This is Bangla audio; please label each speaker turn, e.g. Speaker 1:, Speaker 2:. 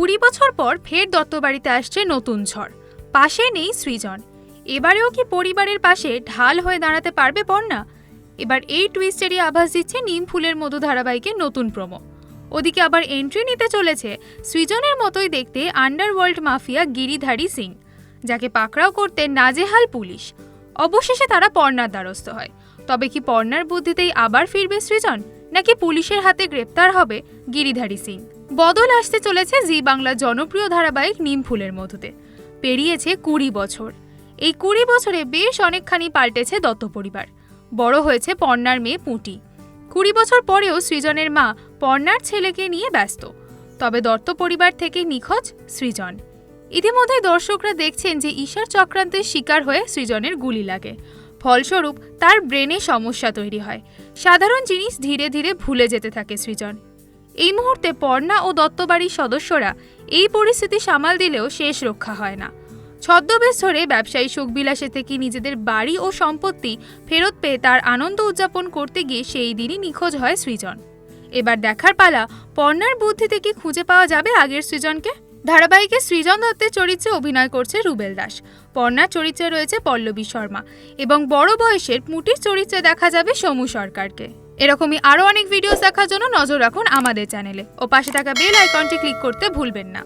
Speaker 1: কুড়ি বছর পর ফের দত্তবাড়িতে আসছে নতুন ঝড়। পাশে নেই সৃজন। এবারেও কি পরিবারের পাশে ঢাল হয়ে দাঁড়াতে পারবে পর্ণা এবার এই টুইস্টেরই আভাস দিচ্ছে নিম ফুলের মধু ধারাবাহিকের নতুন প্রমো। ওদিকে আবার এন্ট্রি নিতে চলেছে সৃজনের মতোই দেখতে আন্ডারওয়ার্ল্ড মাফিয়া গিরিধারী সিং, যাকে পাকড়াও করতে নাজেহাল পুলিশ। অবশেষে তারা পর্ণার দ্বারস্থ হয়। তবে কি পর্ণার বুদ্ধিতেই আবার ফিরবে সৃজন? নাকি পুলিশের হাতে গ্রেপ্তার হবে গিরিধারী সিং? বদল আসতে চলেছে জি বাংলার জনপ্রিয় ধারাবাহিক নিম ফুলের মধুতে। পেরিয়েছে কুড়ি বছর। এই কুড়ি বছরে বেশ অনেকখানি পাল্টেছে দত্ত পরিবার। বড় হয়েছে পর্ণার মেয়ে পুঁটি। কুড়ি বছর পরেও সৃজনের মা পর্ণার ছেলেকে নিয়ে ব্যস্ত। তবে দত্ত পরিবার থেকে নিখোঁজ সৃজন। ইতিমধ্যে দর্শকরা দেখছেন যে ঈশার চক্রান্তের শিকার হয়ে সৃজনের গুলি লাগে। ফলস্বরূপ তার ব্রেনে সমস্যা তৈরি হয়। সাধারণ জিনিস ধীরে ধীরে ভুলে যেতে থাকে সৃজন। এই মুহূর্তে পর্ণা ও দত্তবাড়ির সদস্যরা এই পরিস্থিতি সামাল দিলেও শেষ রক্ষা হয় না। ছদ্মবেশ ধরে ব্যবসায়ী সুখবিলাসে থেকে নিজেদের বাড়ি ও সম্পত্তি ফেরত পেয়ে তার আনন্দ উদযাপন করতে গিয়ে সেই দিনই নিখোঁজ হয় সৃজন। এবার দেখার পালা পর্ণার বুদ্ধি থেকে খুঁজে পাওয়া যাবে আগের সৃজনকে। ধারাবাহিকে সৃজন দত্তের চরিত্রে অভিনয় করছে রুবেল দাস। পর্ণার চরিত্রে রয়েছে পল্লবী শর্মা এবং বড় বয়সের মুটির চরিত্রে দেখা যাবে সমু সরকারকে। এরকমই আরও অনেক ভিডিওস দেখার জন্য নজর রাখুন আমাদের চ্যানেলে। ও পাশে থাকা বেল আইকনটি ক্লিক করতে ভুলবেন না।